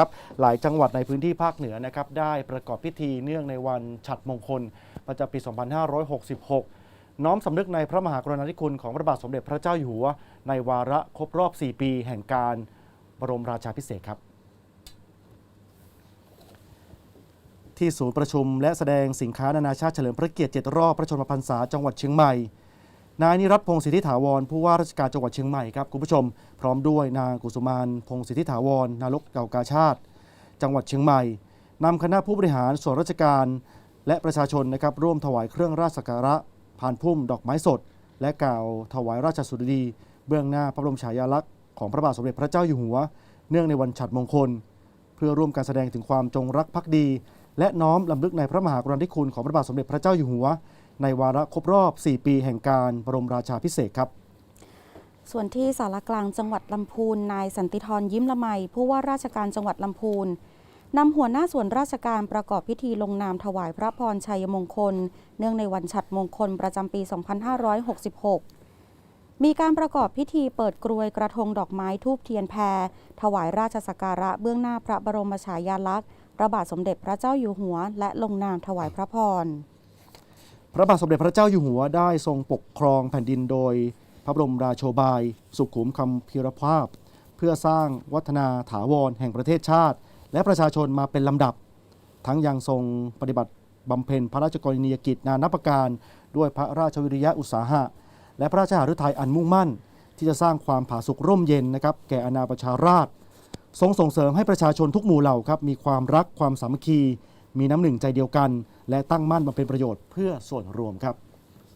ครับหลายจังหวัดในพื้นที่ภาคเหนือนะครับได้ประกอบพิธีเนื่องในวันฉัตรมงคล ประจำปี 2566 น้อมสำนึกในพระมหากรุณาธิคุณของพระบาทสมเด็จพระเจ้าอยู่หัว ในวาระครบรอบ 4 ปีแห่งการบรมราชาพิเศษครับ ที่ศูนย์ประชุมและแสดงสินค้านานาชาติเฉลิมพระเกียรติ 7 รอบพระชนมพรรษาจังหวัดเชียงใหม่ นายนิรัตพงศ์สิทธิถาวรผู้ว่าราชการจังหวัดเชียงใหม่ครับคุณผู้ชม พร้อมด้วยนางกุสุมานพงศ์สิทธิถาวรนายกเก่ากาชาติ จังหวัดเชียงใหม่นำคณะผู้บริหารส่วนราชการ และประชาชนนะครับร่วมถวายเครื่องราชสักการะ ผ่านพุ่มดอกไม้สด และกล่าวถวายราชสุดี เบื้องหน้าพระบรมฉายาลักษณ์ของพระบาทสมเด็จพระเจ้าอยู่หัว เนื่องในวันฉัตรมงคล เพื่อร่วมการแสดงถึงความจงรักภักดี และน้อมลำลึกในพระมหากรุณาธิคุณของพระบาทสมเด็จพระเจ้าอยู่หัว ในวาระครบรอบ 4 ปีแห่งการบรมราชาพิเศษครับส่วนที่สารกลางจังหวัดลำพูนนายสันติธรยิ้มละไมผู้ว่าราชการจังหวัดลำพูนนำหัวหน้าส่วนราชการประกอบพิธีลงนามถวายพระพรชัยมงคล เนื่องในวันฉัตรมงคลประจำปี 2566 มีการประกอบพิธีเปิดกรวยกระทงดอกไม้ทูบเทียนแพร ถวายราชสักการะเบื้องหน้าพระบรมฉายาลักษณ์พระบาทสมเด็จพระเจ้าอยู่หัว และลงนามถวายพระพร พระบาทสมเด็จพระเจ้าอยู่หัวได้ทรงปกครองแผ่นดินโดย พระบรมราโชบาย สุขุมคำพีรภาพ เพื่อสร้างวัฒนาถาวรแห่งประเทศชาติ และประชาชนมาเป็นลำดับ ทั้งยังทรงปฏิบัติบำเพ็ญพระราชกรณียกิจนานับประการ ด้วยพระราชวิริยะอุตสาหะ และพระราชหฤทัยอันมุ่งมั่น ที่จะสร้างความผาสุกร่มเย็นนะครับแก่อาณาประชาราษฎร์ทรงส่งเสริมให้ประชาชนทุกหมู่เหล่าครับมีความรักความสามัคคี มีน้ำหนึ่งใจเดียวกัน และตั้งมั่นมาเป็นประโยชน์เพื่อส่วนรวมครับ